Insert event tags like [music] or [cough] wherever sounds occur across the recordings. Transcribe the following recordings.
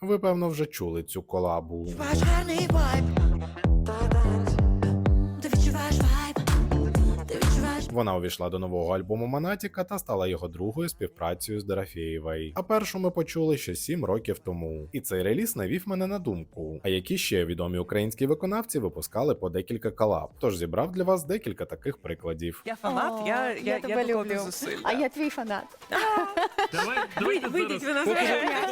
Ви певно вже чули цю колабу. Ваш гарний вайб. Вона увійшла до нового альбому Монатіка та стала його другою співпрацею з Дорофєєвою. А першу ми почули ще 7 років тому. І цей реліз навів мене на думку. А які ще відомі українські виконавці випускали по декілька колаб. Тож зібрав для вас декілька таких прикладів. Я фанат, О, я, я, я я, тебе докладу люблю. зусиль. А я твій фанат. [laughs] Давай, давайте вийдіть ви.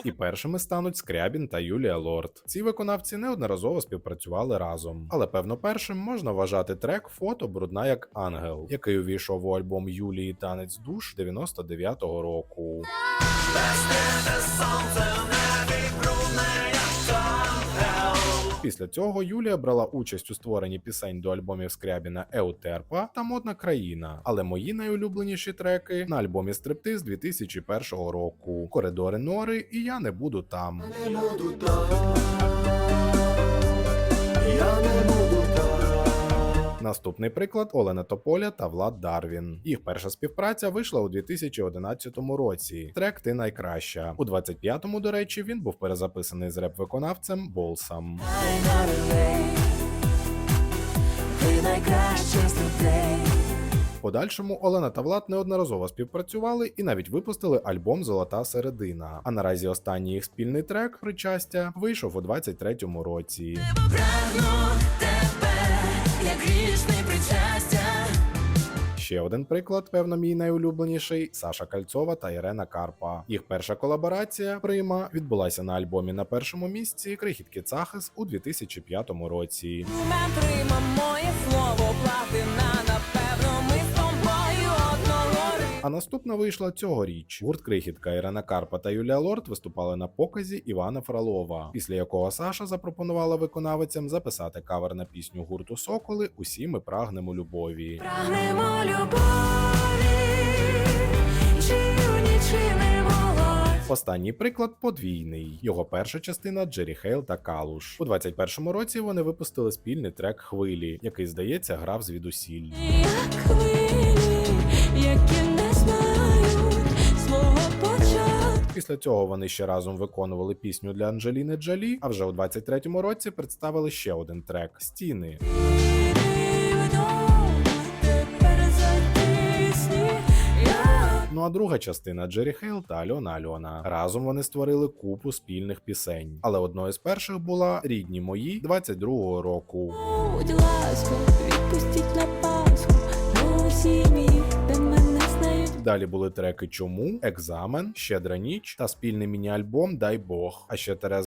І першими стануть Скрябін та Юлія Лорд. Ці виконавці неодноразово співпрацювали разом. Але певно, першим можна вважати трек Фото брудна як ангел, який увійшов у альбом Юлії Танець душ 99-го року. Після цього Юлія брала участь у створенні пісень до альбомів Скрябіна Еутерпа та Модна країна. Але мої найулюбленіші треки на альбомі Стриптиз 2001 року. Коридори Нори і Я не буду там. Наступний приклад Олена Тополя та Влад Дарвін. Їх перша співпраця вийшла у 2011 році. Трек Ти найкраща. У 25-му, до речі, він був перезаписаний з реп-виконавцем Болсам. ти найкраща з людей. Подальшому Олена та Влад неодноразово співпрацювали і навіть випустили альбом Золота середина. А наразі останній їх спільний трек Причастя вийшов у 23-му році. Прагну тебе, як грішний причастя. Ще один приклад, певно, мій найулюбленіший Саша Кальцова та Ірена Карпа. Їх перша колаборація Прима відбулася на альбомі на першому місці Крихітки Цахис у 2005 році. Прима моє слово, платина, напевно, А наступна вийшла цьогоріч. Гурт Крихітка Ірена Карпа та Юлія Лорд виступали на показі Івана Фролова, після якого Саша запропонувала виконавицям записати кавер на пісню гурту Соколи Усі ми прагнемо любові. Прагнемо любові. Останній приклад подвійний. Його перша частина Джері Хейл та Калуш. У 21-му році вони випустили спільний трек Хвилі, який, здається, грав звідусіль. Як хвилі, які Після цього вони ще разом виконували пісню для Анджеліни Джолі, а вже у 23-му році представили ще один трек Стіни. Ну а друга частина Джері Хейл та Альона Альона. Разом вони створили купу спільних пісень. Але одною з перших була Рідні мої 22-го року. Будь ласка, відпустіть на Пасху сім'ї. Далі були треки Чому, Екзамен, Щедра ніч та спільний міні-альбом Дай Бог. А ще Тереза